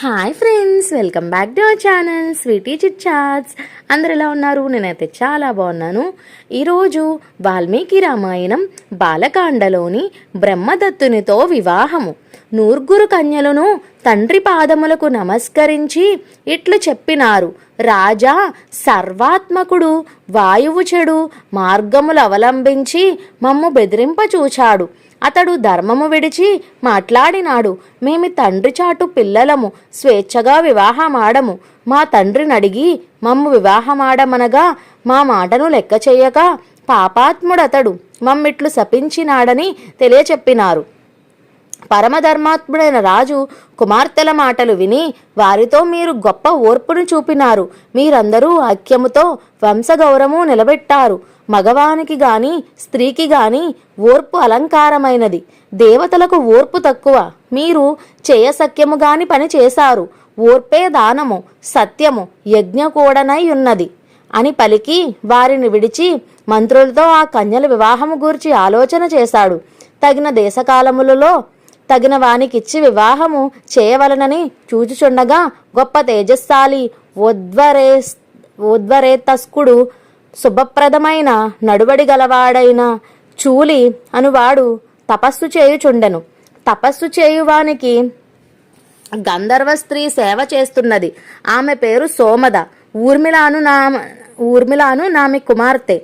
Hi friends welcome back to our channel sweety chit chats. అందరు ఎలా ఉన్నారు? నేనైతే చాలా బాగున్నాను. ఈరోజు వాల్మీకి రామాయణం బాలకాండలోని బ్రహ్మదత్తునితో వివాహము. నూర్గురు కన్యలను తండ్రి పాదములకు నమస్కరించి ఇట్లు చెప్పినారు. రాజా సర్వాత్మకుడు వాయువు చెడు మార్గములు అవలంబించి మమ్ము బెదిరింపచూచాడు అతడు ధర్మము విడిచి మాట్లాడినాడు. మేము తండ్రి చాటు పిల్లలము స్వేచ్ఛగా వివాహమాడము. మా తండ్రిని అడిగి మమ్ము వివాహమాడమనగా మా మాటను లెక్క చేయక పాపాత్ముడతడు మమ్మిట్లు శపించినాడని తెలియచెప్పినారు. పరమధర్మాత్ముడైన రాజు కుమార్తెల మాటలు విని వారితో మీరు గొప్ప ఓర్పును చూపినారు. మీరందరూ ఐక్యముతో వంశగౌరవము నిలబెట్టారు. మగవానికి గాని స్త్రీకి గాని ఓర్పు అలంకారమైనది. దేవతలకు ఓర్పు తక్కువ. మీరు చేయసక్యము గాని పని చేశారు. ఓర్పే దానము సత్యము యజ్ఞకూడనై ఉన్నది. అని పలికి వారిని విడిచి మంత్రులతో ఆ కన్యల వివాహము గూర్చి ఆలోచన చేశాడు. తగిన దేశకాలములలో తగిన వానికిచ్చి వివాహము చేయవలనని చూచుచుండగా గొప్ప తేజస్సాలి ఉద్వరే ఉద్వరేతస్కుడు శుభప్రదమైన నడువడి గలవాడైన చూలి అనువాడు తపస్సు చేయుచుండెను. తపస్సు చేయువానికి గంధర్వ స్త్రీ సేవ చేస్తున్నది. ఆమె పేరు సోమద. ఊర్మిళాను నామ ఊర్మిళాను నామి కుమార్తె.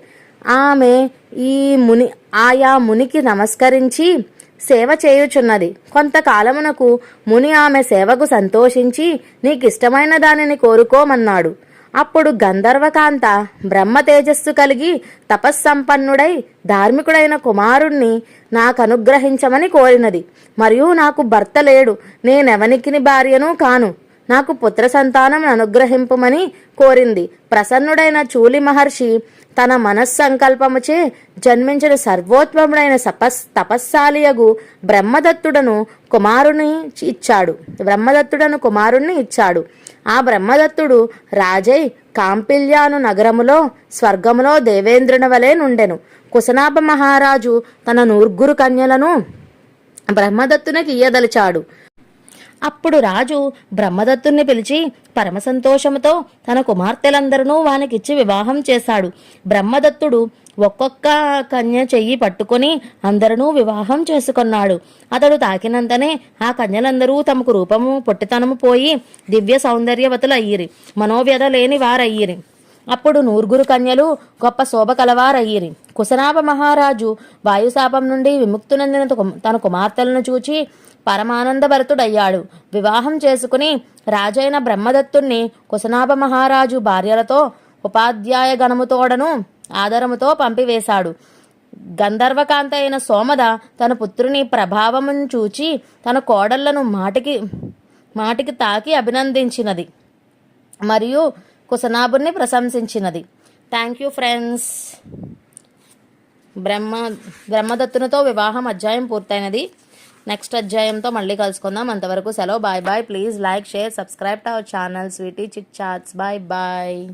ఆమె ఈ ముని ఆయా మునికి నమస్కరించి సేవ చేయుచున్నది. కొంతకాలమునకు ముని ఆమె సేవకు సంతోషించి నీకిష్టమైన దానిని కోరుకోమన్నాడు. అప్పుడు గంధర్వకాంత బ్రహ్మ తేజస్సు కలిగి తపస్సంపన్నుడై ధార్మికుడైన కుమారుణ్ణి నాకు అనుగ్రహించమని కోరినది. మరియు నాకు భర్త లేడు. నేనెవనికిని భార్యను కాను. నాకు పుత్ర సంతానం అనుగ్రహింపమని కోరింది. ప్రసన్నుడైన చూలి మహర్షి తన మనస్సంకల్పముచే జన్మించిన సర్వోత్తముడైన సపస్ తపస్సాలియగు బ్రహ్మదత్తుడను కుమారుని ఇచ్చాడు. బ్రహ్మదత్తుడను కుమారుణ్ణి ఇచ్చాడు. ఆ బ్రహ్మదత్తుడు రాజై కాంపిల్యాను నగరములో స్వర్గములో దేవేంద్రుని వలె నుండెను. కుశనాభ మహారాజు తన నూర్గురు కన్యలను బ్రహ్మదత్తునికి ఇయ్యదలిచాడు. అప్పుడు రాజు బ్రహ్మదత్తుణ్ణి పిలిచి పరమసంతోషముతో తన కుమార్తెలందరూ వానికిచ్చి వివాహం చేశాడు. బ్రహ్మదత్తుడు ఒక్కొక్క కన్య చెయ్యి పట్టుకొని అందరూ వివాహం చేసుకున్నాడు. అతడు తాకినంతనే ఆ కన్యలందరూ తమకు రూపము పొట్టితనము పోయి దివ్య సౌందర్యవతులు అయ్యిరి మనోవ్యధ లేని వారయ్యిరి. అప్పుడు నూరుగురు కన్యలు గొప్ప శోభ కలవారయ్యిరి కుశనాభ మహారాజు వాయుశాపం నుండి విముక్తునందిన తన కుమార్తెలను చూచి పరమానందభరతుడయ్యాడు. వివాహం చేసుకుని రాజైన బ్రహ్మదత్తుణ్ణి కుశనాభ మహారాజు భార్యలతో ఉపాధ్యాయ గణముతోడను ఆదరముతో పంపివేశాడు. గంధర్వకాంత అయిన సోమద తన పుత్రుని ప్రభావమును చూచి తన కోడళ్ళను మాటికి మాటికి తాకి అభినందించినది మరియు కుశనాభుని ప్రశంసించినది. థ్యాంక్ యూ ఫ్రెండ్స్ బ్రహ్మ బ్రహ్మదత్తునితో వివాహం అధ్యాయం పూర్తయినది. నెక్స్ట్ అధ్యాయంతో మళ్ళీ కలుసుకుందాం. అంతవరకు సెలవు. Bye bye. Please like share subscribe to our channel sweety chit chats. Bye bye.